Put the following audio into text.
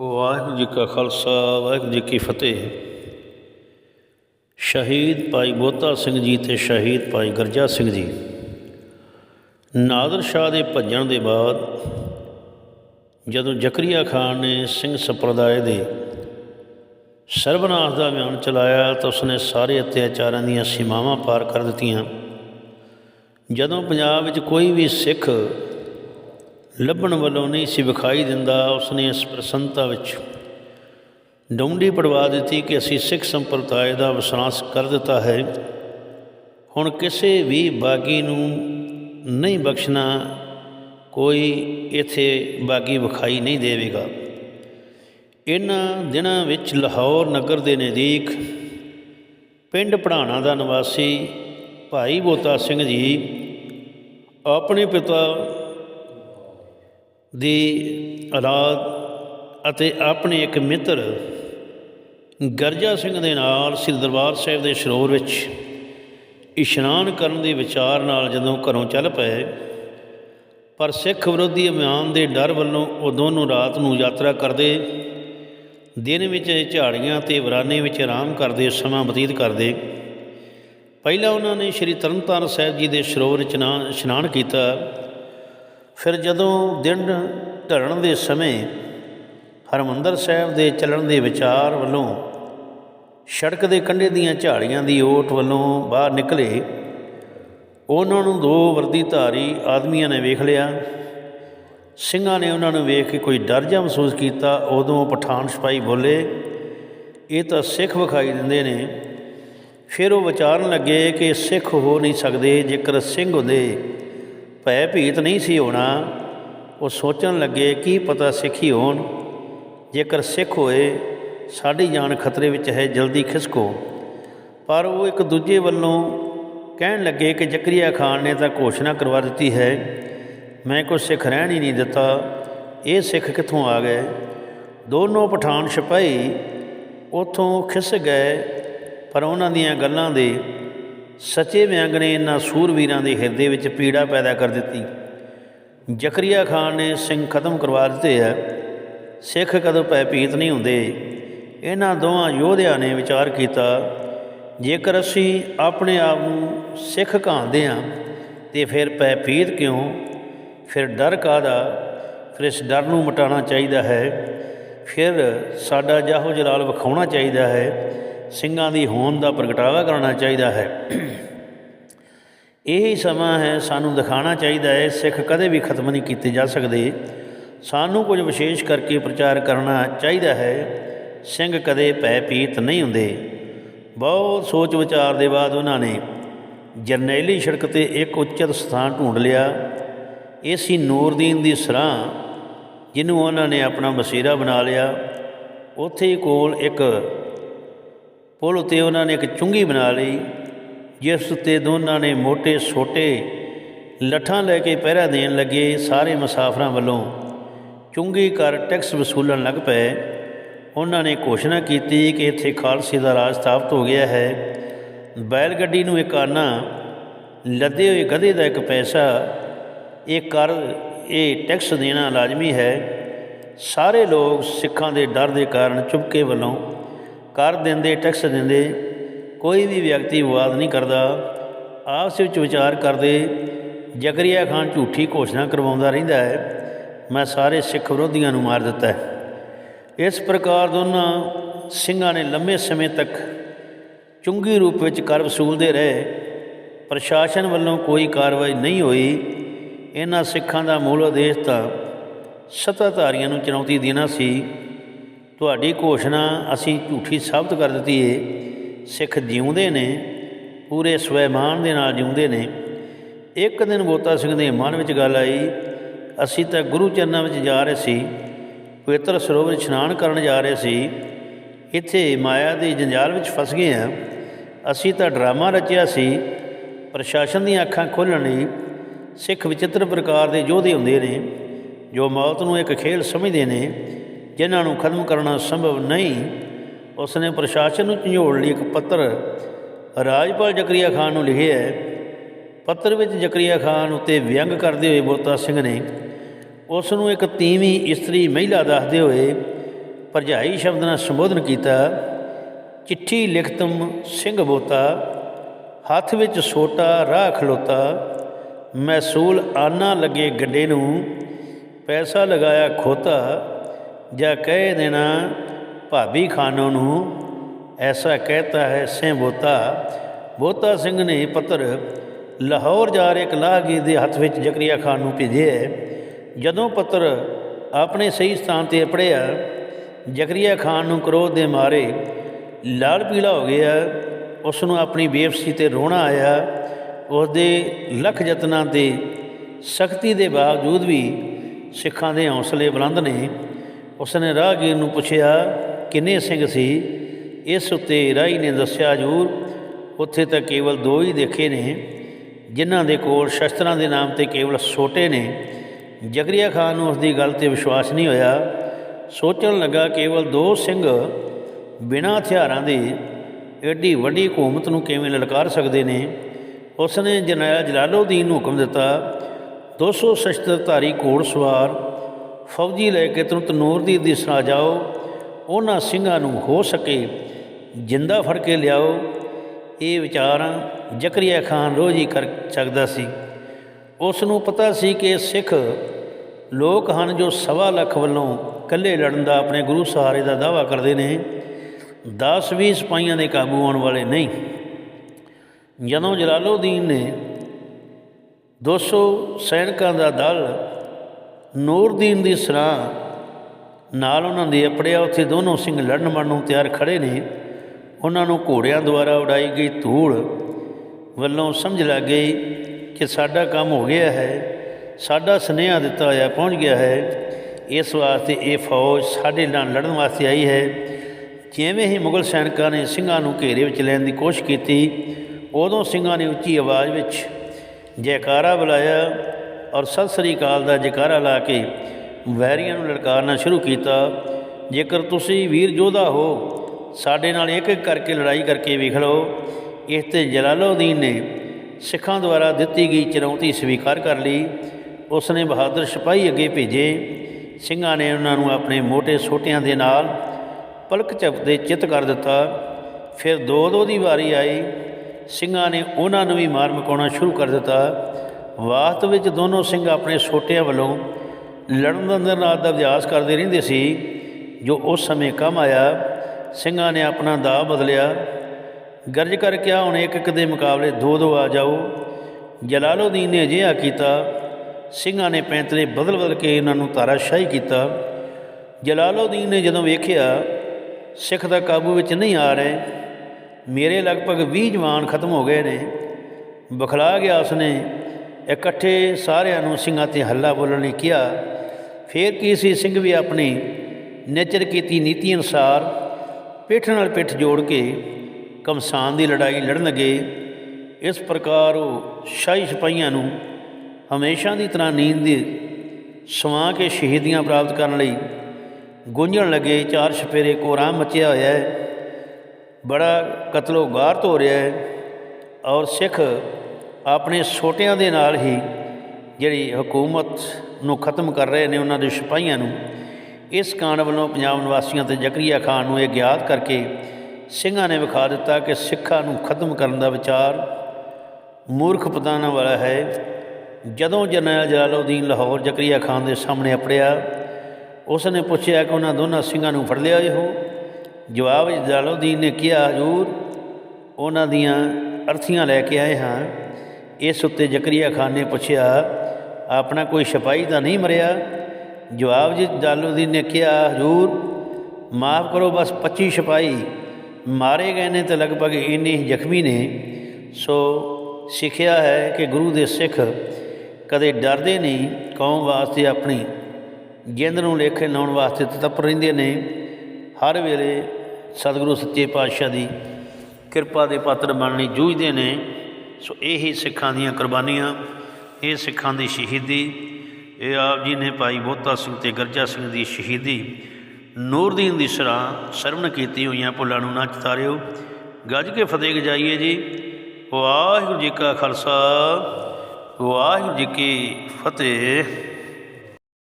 ਵਾਹਿਗੁਰੂ ਜੀ ਕਾ ਖਾਲਸਾ, ਵਾਹਿਗੁਰੂ ਜੀ ਕੀ ਫਤਿਹ। ਸ਼ਹੀਦ ਭਾਈ ਬੋਤਾ ਸਿੰਘ ਜੀ ਤੇ ਸ਼ਹੀਦ ਭਾਈ ਗਰਜਾ ਸਿੰਘ ਜੀ। ਨਾਦਰ ਸ਼ਾਹ ਦੇ ਭੱਜਣ ਦੇ ਬਾਅਦ ਜਦੋਂ ਜ਼ਕਰੀਆ ਖਾਨ ਨੇ ਸਿੰਘ ਸੰਪਰਦਾਇ ਦੇ ਸਰਬਨਾਸ਼ ਦਾ ਅਭਿਆਨ ਚਲਾਇਆ ਤਾਂ ਉਸਨੇ ਸਾਰੇ ਅਤਿਆਚਾਰਾਂ ਦੀਆਂ ਸੀਮਾਵਾਂ ਪਾਰ ਕਰ ਦਿੱਤੀਆਂ। ਜਦੋਂ ਪੰਜਾਬ ਵਿੱਚ ਕੋਈ ਵੀ ਸਿੱਖ ਲੱਭਣ ਵੱਲੋਂ ਨਹੀਂ ਸੀ ਵਿਖਾਈ ਦਿੰਦਾ, ਉਸਨੇ ਇਸ ਪ੍ਰਸੰਨਤਾ ਵਿੱਚ ਡੌਂਡੀ ਪੜਵਾ ਦਿੱਤੀ ਕਿ ਅਸੀਂ ਸਿੱਖ ਸੰਪਰਦਾਇ ਦਾ ਵਿਸ਼ਵਾਸ ਕਰ ਦਿੱਤਾ ਹੈ। ਹੁਣ ਕਿਸੇ ਵੀ ਬਾਗੀ ਨੂੰ ਨਹੀਂ ਬਖਸ਼ਣਾ, ਕੋਈ ਇੱਥੇ ਬਾਗੀ ਵਿਖਾਈ ਨਹੀਂ ਦੇਵੇਗਾ। ਇਹਨਾਂ ਦਿਨਾਂ ਵਿੱਚ ਲਾਹੌਰ ਨਗਰ ਦੇ ਨਜ਼ਦੀਕ ਪਿੰਡ ਪੜਾਣਾ ਦਾ ਨਿਵਾਸੀ ਭਾਈ ਬੋਤਾ ਸਿੰਘ ਜੀ, ਆਪਣੇ ਪਿਤਾ ਦੀ ਔਲਾਦ ਅਤੇ ਆਪਣੇ ਇੱਕ ਮਿੱਤਰ ਗਰਜਾ ਸਿੰਘ ਦੇ ਨਾਲ ਸ੍ਰੀ ਦਰਬਾਰ ਸਾਹਿਬ ਦੇ ਸਰੋਵਰ ਵਿੱਚ ਇਸ਼ਨਾਨ ਕਰਨ ਦੇ ਵਿਚਾਰ ਨਾਲ ਜਦੋਂ ਘਰੋਂ ਚੱਲ ਪਏ, ਪਰ ਸਿੱਖ ਵਿਰੋਧੀ ਅਭਿਆਨ ਦੇ ਡਰ ਵੱਲੋਂ ਉਹ ਦੋਨੋਂ ਰਾਤ ਨੂੰ ਯਾਤਰਾ ਕਰਦੇ, ਦਿਨ ਵਿੱਚ ਝਾੜੀਆਂ ਤੇ ਵਰਾਨੇ ਵਿੱਚ ਆਰਾਮ ਕਰਦੇ, ਸਮਾਂ ਬਤੀਤ ਕਰਦੇ। ਪਹਿਲਾਂ ਉਹਨਾਂ ਨੇ ਸ੍ਰੀ ਤਰਨਤਾਰਨ ਸਾਹਿਬ ਜੀ ਦੇ ਸਰੋਵਰ ਵਿੱਚ ਇਸ਼ਨਾਨ ਕੀਤਾ। ਫਿਰ ਜਦੋਂ ਦਿਨ ਢਲਣ ਦੇ ਸਮੇਂ ਹਰਮੰਦਰ ਸਾਹਿਬ ਦੇ ਚੱਲਣ ਦੇ ਵਿਚਾਰ ਵੱਲੋਂ ਸੜਕ ਦੇ ਕੰਢੇ ਦੀਆਂ ਝਾੜੀਆਂ ਦੀ ਓਟ ਵੱਲੋਂ ਬਾਹਰ ਨਿਕਲੇ, ਉਹਨਾਂ ਨੂੰ ਦੋ ਵਰਦੀਧਾਰੀ ਆਦਮੀਆਂ ਨੇ ਵੇਖ ਲਿਆ। ਸਿੰਘਾਂ ਨੇ ਉਹਨਾਂ ਨੂੰ ਵੇਖ ਕੇ ਕੋਈ ਡਰ ਜਿਹਾ ਮਹਿਸੂਸ ਕੀਤਾ। ਉਦੋਂ ਪਠਾਨ ਸਿਪਾਹੀ ਬੋਲੇ, ਇਹ ਤਾਂ ਸਿੱਖ ਵਿਖਾਈ ਦਿੰਦੇ ਨੇ। ਫਿਰ ਉਹ ਵਿਚਾਰਨ ਲੱਗੇ ਕਿ ਸਿੱਖ ਹੋ ਨਹੀਂ ਸਕਦੇ, ਜੇਕਰ ਸਿੰਘ ਹੁੰਦੇ ਭੈ ਭੀਤ ਨਹੀਂ ਸੀ ਹੋਣਾ। ਉਹ ਸੋਚਣ ਲੱਗੇ, ਕੀ ਪਤਾ ਸਿੱਖ ਹੀ ਹੋਣ। ਜੇਕਰ ਸਿੱਖ ਹੋਏ, ਸਾਡੀ ਜਾਨ ਖਤਰੇ ਵਿੱਚ ਹੈ, ਜਲਦੀ ਖਿਸਕੋ। ਪਰ ਉਹ ਇੱਕ ਦੂਜੇ ਵੱਲੋਂ ਕਹਿਣ ਲੱਗੇ ਕਿ ਜ਼ਕਰੀਆ ਖਾਨ ਨੇ ਤਾਂ ਘੋਸ਼ਣਾ ਕਰਵਾ ਦਿੱਤੀ ਹੈ, ਮੈਂ ਕੋਈ ਸਿੱਖ ਰਹਿਣ ਹੀ ਨਹੀਂ ਦਿੱਤਾ। ਇਹ ਸਿੱਖ ਕਿੱਥੋਂ ਆ ਗਏ? ਦੋਨੋਂ ਪਠਾਨ ਸਿਪਾਹੀ ਉਥੋਂ ਖਿਸ ਗਏ, ਪਰ ਉਹਨਾਂ ਦੀਆਂ ਗੱਲਾਂ ਦੇ ਸੱਚੇ ਵਿਅੰਗ ਨੇ ਇਹਨਾਂ ਸੂਰਵੀਰਾਂ ਦੇ ਹਿਰਦੇ ਵਿੱਚ ਪੀੜਾ ਪੈਦਾ ਕਰ ਦਿੱਤੀ। ਜ਼ਕਰੀਆ ਖਾਨ ਨੇ ਸਿੰਘ ਖਤਮ ਕਰਵਾ ਦਿੱਤੇ ਆ ਸਿੱਖ ਕਦੋਂ ਭੈ ਨਹੀਂ ਹੁੰਦੇ। ਇਹਨਾਂ ਦੋਵਾਂ ਯੋਧਿਆਂ ਨੇ ਵਿਚਾਰ ਕੀਤਾ, ਜੇਕਰ ਅਸੀਂ ਆਪਣੇ ਆਪ ਨੂੰ ਸਿੱਖ ਕਹਾਂਦੇ ਹਾਂ, ਤੇ ਫਿਰ ਭੈਭੀਤ ਕਿਉਂ? ਫਿਰ ਡਰ ਕਾਦਾ ਫਿਰ ਇਸ ਡਰ ਨੂੰ ਮਿਟਾਉਣਾ ਚਾਹੀਦਾ ਹੈ। ਫਿਰ ਸਾਡਾ ਜਾਹੋ ਜਲਾਲ ਵਿਖਾਉਣਾ ਚਾਹੀਦਾ ਹੈ ਸਿੰਘਾਂ ਦੀ ਹੋਂਦ ਦਾ ਪ੍ਰਗਟਾਵਾ ਕਰਨਾ ਚਾਹੀਦਾ ਹੈ। ਇਹ ਸਮਾਂ ਹੈ, ਸਾਨੂੰ ਦਿਖਾਣਾ ਚਾਹੀਦਾ ਹੈ, ਸਿੱਖ ਕਦੇ ਵੀ ਖਤਮ ਨਹੀਂ ਕੀਤੇ ਜਾ ਸਕਦੇ। ਸਾਨੂੰ ਕੁਝ ਵਿਸ਼ੇਸ਼ ਕਰਕੇ ਪ੍ਰਚਾਰ ਕਰਨਾ ਚਾਹੀਦਾ ਹੈ, ਸਿੰਘ ਕਦੇ ਭੈ ਪੀਤ ਨਹੀਂ ਹੁੰਦੇ। ਬਹੁਤ ਸੋਚ ਵਿਚਾਰ ਦੇ ਬਾਅਦ ਉਹਨਾਂ ਨੇ ਜਰਨੈਲੀ ਸੜਕ ਤੇ ਇੱਕ ਉੱਚਤ ਸਥਾਨ ਢੂੰਡ ਲਿਆ। ਇਹ ਸੀ ਨੂਰਦੀਨ ਦੀ ਸਰਾਂ ਜਿਹਨੂੰ ਉਹਨਾਂ ਨੇ ਆਪਣਾ ਬਸੇਰਾ ਬਣਾ ਲਿਆ, ਉੱਥੇ ਕੋਲ ਇੱਕ ਪੁਲ ਉਤੇ ਉਹਨਾਂ ਨੇ ਇੱਕ ਚੁੰਗੀ ਬਣਾ ਲਈ, ਜਿਸ ਉੱਤੇ ਦੋਨਾਂ ਨੇ ਮੋٹے ਛੋਟੇ ਲੱਠਾਂ ਲੈ ਕੇ ਪਹਿਰਾ ਦੇਣ ਲੱਗੇ ਸਾਰੇ ਮੁਸਾਫਰਾਂ ਵੱਲੋਂ। ਚੁੰਗੀ ਕਰ ਟੈਕਸ ਵਸੂਲਣ ਲੱਗ ਪਏ। ਉਹਨਾਂ ਨੇ ਘੋਸ਼ਣਾ ਕੀਤੀ ਕਿ ਇੱਥੇ ਖਾਲਸੇ ਦਾ ਰਾਜ ਸਥਾਪਿਤ ਹੋ ਗਿਆ ਹੈ। ਬੈਲ ਗੱਡੀ ਨੂੰ ਇੱਕ ਆਨਾ, ਲੱਦੇ ਹੋਏ ਗਧੇ ਦਾ ਇੱਕ ਪੈਸਾ, ਇਹ ਕਰ ਇਹ ਟੈਕਸ ਦੇਣਾ ਲਾਜ਼ਮੀ ਹੈ। ਸਾਰੇ ਲੋਕ ਸਿੱਖਾਂ ਦੇ ਡਰ ਦੇ ਕਾਰਨ ਚੁਪਕੇ ਵੱਲੋਂ ਕਰ ਦਿੰਦੇ, ਟੈਕਸ ਦਿੰਦੇ, ਕੋਈ ਵੀ ਵਿਅਕਤੀ ਵਿਵਾਦ ਨਹੀਂ ਕਰਦਾ। ਆਪਸ ਵਿੱਚ ਵਿਚਾਰ ਕਰਦੇ, ਜ਼ਕਰੀਆ ਖਾਨ ਝੂਠੀ ਘੋਸ਼ਣਾ ਕਰਵਾਉਂਦਾ ਰਹਿੰਦਾ ਹੈ। ਮੈਂ ਸਾਰੇ ਸਿੱਖ ਵਿਰੋਧੀਆਂ ਨੂੰ ਮਾਰ ਦਿੱਤਾ ਹੈ। ਇਸ ਪ੍ਰਕਾਰ ਦੋਨਾਂ ਸਿੰਘਾਂ ਨੇ ਲੰਮੇ ਸਮੇਂ ਤੱਕ ਚੁੰਗੀ ਰੂਪ ਵਿੱਚ ਕਰ ਵਸੂਲਦੇ ਰਹੇ। ਪ੍ਰਸ਼ਾਸਨ ਵੱਲੋਂ ਕੋਈ ਕਾਰਵਾਈ ਨਹੀਂ ਹੋਈ। ਇਹਨਾਂ ਸਿੱਖਾਂ ਦਾ ਮੂਲ ਉਦੇਸ਼ ਤਾਂ ਸੱਤਾਧਾਰੀਆਂ ਨੂੰ ਚੁਣੌਤੀ ਦੇਣਾ ਸੀ। ਤੁਹਾਡੀ ਘੋਸ਼ਣਾ ਅਸੀਂ ਝੂਠੀ ਸਾਬਤ ਕਰ ਦਿੱਤੀ ਏ। ਸਿੱਖ ਜਿਉਂਦੇ ਨੇ, ਪੂਰੇ ਸਵੈਮਾਨ ਦੇ ਨਾਲ ਜਿਉਂਦੇ ਨੇ। ਇੱਕ ਦਿਨ ਗੋਤਾ ਸਿੰਘ ਦੇ ਮਨ ਵਿੱਚ ਗੱਲ ਆਈ, ਅਸੀਂ ਤਾਂ ਗੁਰੂ ਚਰਨਾਂ ਵਿੱਚ ਜਾ ਰਹੇ ਸੀ, ਪਵਿੱਤਰ ਸਰੋਵਰ ਇਸ਼ਨਾਨ ਕਰਨ ਜਾ ਰਹੇ ਸੀ। ਇੱਥੇ ਮਾਇਆ ਦੇ ਜੰਜਾਲ ਵਿੱਚ ਫਸ ਗਏ ਹਾਂ। ਅਸੀਂ ਤਾਂ ਡਰਾਮਾ ਰਚਿਆ ਸੀ, ਪ੍ਰਸ਼ਾਸਨ ਦੀਆਂ ਅੱਖਾਂ ਖੋਲ੍ਹਣ ਲਈ, ਸਿੱਖ ਵਿਚਿੱਤਰ ਪ੍ਰਕਾਰ ਦੇ ਯੋਧੇ ਹੁੰਦੇ ਨੇ, ਜੋ ਮੌਤ ਨੂੰ ਇੱਕ ਖੇਡ ਸਮਝਦੇ ਨੇ। ਜਿਨ੍ਹਾਂ ਨੂੰ ਖਤਮ ਕਰਨਾ ਸੰਭਵ ਨਹੀਂ ਉਸ ਨੇ ਪ੍ਰਸ਼ਾਸਨ ਨੂੰ ਝੰਜੋੜ ਲਈ ਇੱਕ ਪੱਤਰ ਰਾਜਪਾਲ ਜ਼ਕਰੀਆ ਖਾਨ ਨੂੰ ਲਿਖਿਆ ਹੈ। ਪੱਤਰ ਵਿੱਚ ਜ਼ਕਰੀਆ ਖਾਨ ਉੱਤੇ ਵਿਅੰਗ ਕਰਦੇ ਹੋਏ ਬੋਤਾ ਸਿੰਘ ਨੇ ਉਸ ਨੂੰ ਇੱਕ ਤੀਵੀਂ ਇਸਤਰੀ ਮਹਿਲਾ ਦੱਸਦੇ ਹੋਏ ਭਰਜਾਈ ਸ਼ਬਦ ਨਾਲ ਸੰਬੋਧਨ ਕੀਤਾ, ਚਿੱਠੀ ਲਿਖਤਮ ਸਿੰਘ ਬੋਤਾ, ਹੱਥ ਵਿੱਚ ਸੋਟਾ ਰਾਹ ਖਲੋਤਾ, ਮਹਿਸੂਲ ਆਨਾ ਲੱਗੇ ਗੱਡੇ ਨੂੰ, ਪੈਸਾ ਲਗਾਇਆ ਖੋਤਾ ਜਾਂ ਕਹਿ ਦੇਣਾ, ਭਾਬੀ ਖਾਨੋਂ ਨੂੰ ਐਸਾ ਕਹਤਾ ਹੈ ਸੇ ਬੋਤਾ। ਬੋਤਾ ਸਿੰਘ ਨੇ ਪੱਤਰ ਲਾਹੌਰ ਜਾ ਰਹੇ ਇੱਕ ਲਾਹਗੀਰ ਦੇ ਹੱਥ ਵਿੱਚ ਜ਼ਕਰੀਆ ਖਾਨ ਨੂੰ ਭੇਜਿਆ ਹੈ। ਜਦੋਂ ਪੱਤਰ ਆਪਣੇ ਸਹੀ ਸਥਾਨ ਤੇ ਪੜਿਆ ਜ਼ਕਰੀਆ ਖਾਨ ਨੂੰ ਕ੍ਰੋਧ ਦੇ ਮਾਰੇ ਲਾਲ ਪੀਲਾ ਹੋ ਗਿਆ। ਉਸ ਨੂੰ ਆਪਣੀ ਬੇਵਸੀ ਤੇ ਰੋਣਾ ਆਇਆ। ਉਸ ਦੇ ਲੱਖ ਯਤਨਾਂ ਤੇ ਸਖਤੀ ਦੇ ਬਾਵਜੂਦ ਵੀ ਸਿੱਖਾਂ ਦੇ ਹੌਸਲੇ ਬੁਲੰਦ ਨੇ ਉਸ ਨੇ ਰਾਹਗੀਰ ਨੂੰ ਪੁੱਛਿਆ, ਕਿੰਨੇ ਸਿੰਘ ਸੀ? ਇਸ ਉੱਤੇ ਰਾਹੀ ਨੇ ਦੱਸਿਆ, ਹਜੂਰ, ਉੱਥੇ ਤਾਂ ਕੇਵਲ ਦੋ ਹੀ ਦੇਖੇ ਨੇ, ਜਿਨ੍ਹਾਂ ਦੇ ਕੋਲ ਸ਼ਸਤਰਾਂ ਦੇ ਨਾਮ ਤੇ ਕੇਵਲ ਛੋਟੇ ਨੇ। ਜਗਰੀਆ ਖਾਨ ਨੂੰ ਉਸ ਦੀ ਗੱਲ ਤੇ ਵਿਸ਼ਵਾਸ ਨਹੀਂ ਹੋਇਆ। ਸੋਚਣ ਲੱਗਾ, ਕੇਵਲ ਦੋ ਸਿੰਘ ਬਿਨਾਂ ਹਥਿਆਰਾਂ ਦੇ ਐਡੀ ਵੱਡੀ ਹਕੂਮਤ ਨੂੰ ਕਿਵੇਂ ਲਲਕਾਰ ਸਕਦੇ ਨੇ? ਉਸ ਨੇ ਜਨਾਇਆ ਜਲਾਲਉਦੀਨ ਨੂੰ ਹੁਕਮ ਦਿੱਤਾ 200 ਸ਼ਸਤਰਧਾਰੀ ਘੋੜਸਵਾਰ ਫੌਜੀ ਲੈ ਕੇ ਤੁਰੰਤ ਨੂਰ ਦੀ ਦਿਸ਼ਾ ਜਾਓ। ਉਹਨਾਂ ਸਿੰਘਾਂ ਨੂੰ ਹੋ ਸਕੇ ਜਿੰਦਾ ਫੜ ਕੇ ਲਿਆਓ। ਇਹ ਵਿਚਾਰ ਜ਼ਕਰੀਆ ਖਾਨ ਰੋਜ਼ ਹੀ ਕਰ ਸਕਦਾ ਸੀ। ਉਸ ਨੂੰ ਪਤਾ ਸੀ ਕਿ ਸਿੱਖ ਲੋਕ ਹਨ ਜੋ ਸਵਾ ਲੱਖ ਵੱਲੋਂ ਇਕੱਲੇ ਲੜਨ ਦਾ ਆਪਣੇ ਗੁਰੂ ਸਹਾਰੇ ਦਾ ਦਾਵਾ ਕਰਦੇ ਨੇ। 10-20 ਸਿਪਾਹੀਆਂ ਦੇ ਕਾਬੂ ਆਉਣ ਵਾਲੇ ਨਹੀਂ। ਜਦੋਂ ਜਲਾਲਉਦੀਨ ਨੇ 200 ਸੈਨਿਕਾਂ ਦਾ ਦਲ ਨੂਰਦੀਨ ਦੀ ਸਰਾਂ ਨਾਲ ਉਹਨਾਂ ਦੇ ਅਪੜਿਆ ਉੱਥੇ ਦੋਨੋਂ ਸਿੰਘ ਲੜਨ ਮਰਨ ਨੂੰ ਤਿਆਰ ਖੜੇ ਨੇ। ਉਹਨਾਂ ਨੂੰ ਘੋੜਿਆਂ ਦੁਆਰਾ ਉਡਾਈ ਗਈ ਧੂੜ ਵੱਲੋਂ ਸਮਝ ਲੱਗ ਗਈ ਕਿ ਸਾਡਾ ਕੰਮ ਹੋ ਗਿਆ ਹੈ, ਸਾਡਾ ਸੁਨੇਹਾ ਦਿੱਤਾ ਹੋਇਆ ਪਹੁੰਚ ਗਿਆ ਹੈ। ਇਸ ਵਾਸਤੇ ਇਹ ਫੌਜ ਸਾਡੇ ਨਾਲ ਲੜਨ ਵਾਸਤੇ ਆਈ ਹੈ। ਜਿਵੇਂ ਹੀ ਮੁਗਲ ਸੈਨਿਕਾਂ ਨੇ ਸਿੰਘਾਂ ਨੂੰ ਘੇਰੇ ਵਿੱਚ ਲੈਣ ਦੀ ਕੋਸ਼ਿਸ਼ ਕੀਤੀ, ਉਦੋਂ ਸਿੰਘਾਂ ਨੇ ਉੱਚੀ ਆਵਾਜ਼ ਵਿੱਚ ਜੈਕਾਰਾ ਬੁਲਾਇਆ ਔਰ ਸਤਿ ਸ੍ਰੀ ਅਕਾਲ ਦਾ ਜੈਕਾਰਾ ਲਾ ਕੇ ਵੈਰੀਆਂ ਨੂੰ ਲਲਕਾਰਨਾ ਸ਼ੁਰੂ ਕੀਤਾ। ਜੇਕਰ ਤੁਸੀਂ ਵੀਰ ਯੋਧਾ ਹੋ, ਸਾਡੇ ਨਾਲ ਇੱਕ ਇੱਕ ਕਰਕੇ ਲੜਾਈ ਕਰਕੇ ਵੇਖ ਲਓ। ਇਸ ਤੇ ਜਲਾਲਉਦੀਨ ਨੇ ਸਿੱਖਾਂ ਦੁਆਰਾ ਦਿੱਤੀ ਗਈ ਚੁਣੌਤੀ ਸਵੀਕਾਰ ਕਰ ਲਈ। ਉਸ ਨੇ ਬਹਾਦਰ ਸਿਪਾਹੀ ਅੱਗੇ ਭੇਜੇ। ਸਿੰਘਾਂ ਨੇ ਉਹਨਾਂ ਨੂੰ ਆਪਣੇ ਮੋٹے ਛੋਟਿਆਂ ਦੇ ਨਾਲ ਪਲਕ ਝਪਦੇ ਚਿੱਤ ਕਰ ਦਿੱਤਾ। ਫਿਰ ਦੋ ਦੋ ਦੀ ਵਾਰੀ ਆਈ। ਸਿੰਘਾਂ ਨੇ ਉਹਨਾਂ ਨੂੰ ਵੀ ਮਾਰ ਮਕਾਉਣਾ ਸ਼ੁਰੂ ਕਰ ਦਿੱਤਾ। ਵਾਸਤ ਵਿੱਚ ਦੋਨੋਂ ਸਿੰਘ ਆਪਣੇ ਛੋਟਿਆਂ ਵੱਲੋਂ ਲੜਨ ਦਾ ਅੰਦਰਨਾਦ ਦਾ ਅਭਿਆਸ ਕਰਦੇ ਰਹਿੰਦੇ ਸੀ, ਜੋ ਉਸ ਸਮੇਂ ਕੰਮ ਆਇਆ, ਸਿੰਘਾਂ ਨੇ ਆਪਣਾ ਦਾ ਬਦਲਿਆ। ਗਰਜ ਕਰ ਕਿਹਾ ਹੁਣ ਇੱਕ ਇੱਕ ਦੇ ਮੁਕਾਬਲੇ ਦੋ ਦੋ ਆ ਜਾਓ। ਜਲਾਲਉਦੀਨ ਨੇ ਅਜਿਹਾ ਕੀਤਾ, ਸਿੰਘਾਂ ਨੇ ਪੈਂਤਰੇ ਬਦਲ ਬਦਲ ਕੇ ਇਹਨਾਂ ਨੂੰ ਤਾਰਾਸ਼ਾਹੀ ਕੀਤਾ। ਜਲਾਲਉਦੀਨ ਨੇ ਜਦੋਂ ਵੇਖਿਆ, ਸਿੱਖ ਦਾ ਕਾਬੂ ਵਿੱਚ ਨਹੀਂ ਆ ਰਹੇ, ਮੇਰੇ ਲਗਭਗ 20 ਜਵਾਨ ਖਤਮ ਹੋ ਗਏ ਨੇ। ਬਖਲਾ ਗਿਆ ਉਸਨੇ ਇਕੱਠੇ ਸਾਰਿਆਂ ਨੂੰ ਸਿੰਘਾਂ ਤੇ ਹੱਲਾ ਬੋਲਣ ਲਈ ਕਿਹਾ, ਫੇਰ ਕੀ ਸੀ ਸਿੰਘ ਵੀ ਆਪਣੀ ਨਿਚਰ ਕੀਤੀ ਨੀਤੀ ਅਨੁਸਾਰ ਪਿੱਠ ਨਾਲ ਪਿੱਠ ਜੋੜ ਕੇ ਕਮਸਾਨ ਦੀ ਲੜਾਈ ਲੜਨ ਲੱਗੇ। ਇਸ ਪ੍ਰਕਾਰ ਉਹ ਸ਼ਾਹੀ ਸਿਪਾਹੀਆਂ ਨੂੰ ਹਮੇਸ਼ਾ ਦੀ ਤਰ੍ਹਾਂ ਨੀਂਦ ਦੀ ਸਵਾ ਕੇ ਸ਼ਹੀਦੀਆਂ ਪ੍ਰਾਪਤ ਕਰਨ ਲਈ ਗੁੰਝਣ ਲੱਗੇ। ਚਾਰ ਛਪੇਰੇ ਕੋਰਾਮ ਮਚਿਆ ਹੋਇਆ ਹੈ। ਬੜਾ ਕਤਲੋ ਗਾਰਤ ਹੋ ਰਿਹਾ ਹੈ ਔਰ ਸਿੱਖ ਆਪਣੇ ਛੋਟਿਆਂ ਦੇ ਨਾਲ ਹੀ ਜਿਹੜੀ ਹਕੂਮਤ ਨੂੰ ਖਤਮ ਕਰ ਰਹੇ ਨੇ ਉਹਨਾਂ ਦੇ ਸਿਪਾਹੀਆਂ ਨੂੰ, ਇਸ ਕਾਂਡ ਵੱਲੋਂ ਪੰਜਾਬ ਨਿਵਾਸੀਆਂ ਤੇ ਜ਼ਕਰੀਆ ਖਾਨ ਨੂੰ ਇਹ ਗਿਆਤ ਕਰਕੇ ਸਿੰਘਾਂ ਨੇ ਵਿਖਾ ਦਿੱਤਾ ਕਿ ਸਿੱਖਾਂ ਨੂੰ ਖਤਮ ਕਰਨ ਦਾ ਵਿਚਾਰ ਮੂਰਖ ਪਤਾਨਾ ਵਾਲਾ ਹੈ। ਜਦੋਂ ਜਨਰਲ ਜਲਾਲਉਦੀਨ ਲਾਹੌਰ ਜ਼ਕਰੀਆ ਖਾਨ ਦੇ ਸਾਹਮਣੇ ਅਪੜਿਆ ਉਸ ਨੇ ਪੁੱਛਿਆ ਕਿ ਉਹਨਾਂ ਦੋਨਾਂ ਸਿੰਘਾਂ ਨੂੰ ਫੜ ਲਿਆ ਹੋ? ਜਵਾਬ ਵਿੱਚ ਜਲਾਲਉਦੀਨ ਨੇ ਕਿਹਾ, ਹਜੂਰ, ਉਹਨਾਂ ਦੀਆਂ ਅਰਥੀਆਂ ਲੈ ਕੇ ਆਏ ਹਾਂ। ਇਸ ਉੱਤੇ ਜ਼ਕਰੀਆ ਖਾਨ ਨੇ ਪੁੱਛਿਆ, ਆਪਣਾ ਕੋਈ ਸਿਪਾਹੀ ਤਾਂ ਨਹੀਂ ਮਰਿਆ? ਜਵਾਬ ਵਿੱਚ ਜਲਾਲਉਦੀਨ ਨੇ ਕਿਹਾ, ਹਜੂਰ, ਮਾਫ ਕਰੋ, ਬਸ 25 ਸਿਪਾਹੀ ਮਾਰੇ ਗਏ ਨੇ ਤੇ ਲਗਭਗ ਇੰਨੇ ਹੀ ਜ਼ਖਮੀ ਨੇ। ਸੋ ਸਿੱਖਿਆ ਹੈ ਕਿ ਗੁਰੂ ਦੇ ਸਿੱਖ ਕਦੇ ਡਰਦੇ ਨਹੀਂ, ਕੌਮ ਵਾਸਤੇ ਆਪਣੀ ਜਿੰਦ ਨੂੰ ਲੇਖੇ ਲਾਉਣ ਵਾਸਤੇ ਤਤਪਰ ਰਹਿੰਦੇ ਨੇ। ਹਰ ਵੇਲੇ ਸਤਿਗੁਰੂ ਸੱਚੇ ਪਾਤਸ਼ਾਹ ਦੀ ਕਿਰਪਾ ਦੇ ਪਾਤਰ ਬਣਨੀ ਜੂਝਦੇ ਨੇ। ਸੋ ਇਹੀ ਸਿੱਖਾਂ ਦੀਆਂ ਕੁਰਬਾਨੀਆਂ, ਇਹ ਸਿੱਖਾਂ ਦੀ ਸ਼ਹੀਦੀ, ਇਹ ਆਪ ਜੀ ਨੇ ਭਾਈ ਬੋਤਾ ਸਿੰਘ ਤੇ ਗਰਜਾ ਸਿੰਘ ਦੀ ਸ਼ਹੀਦੀ, ਨੂਰਦੀਨ ਦੀ ਸਰਾਂ ਸਰਵਣ ਕੀਤੀ ਹੋਈਆਂ ਭੁੱਲਾਂ ਨੂੰ ਨਾ ਚਤਾਰਿਓ। ਗੱਜ ਕੇ ਫਤਿਹ ਗਜਾਈਏ ਜੀ। ਵਾਹਿਗੁਰੂ ਜੀ ਕਾ ਖਾਲਸਾ, ਵਾਹਿਗੁਰੂ ਜੀ ਕੀ ਫਤਿਹ।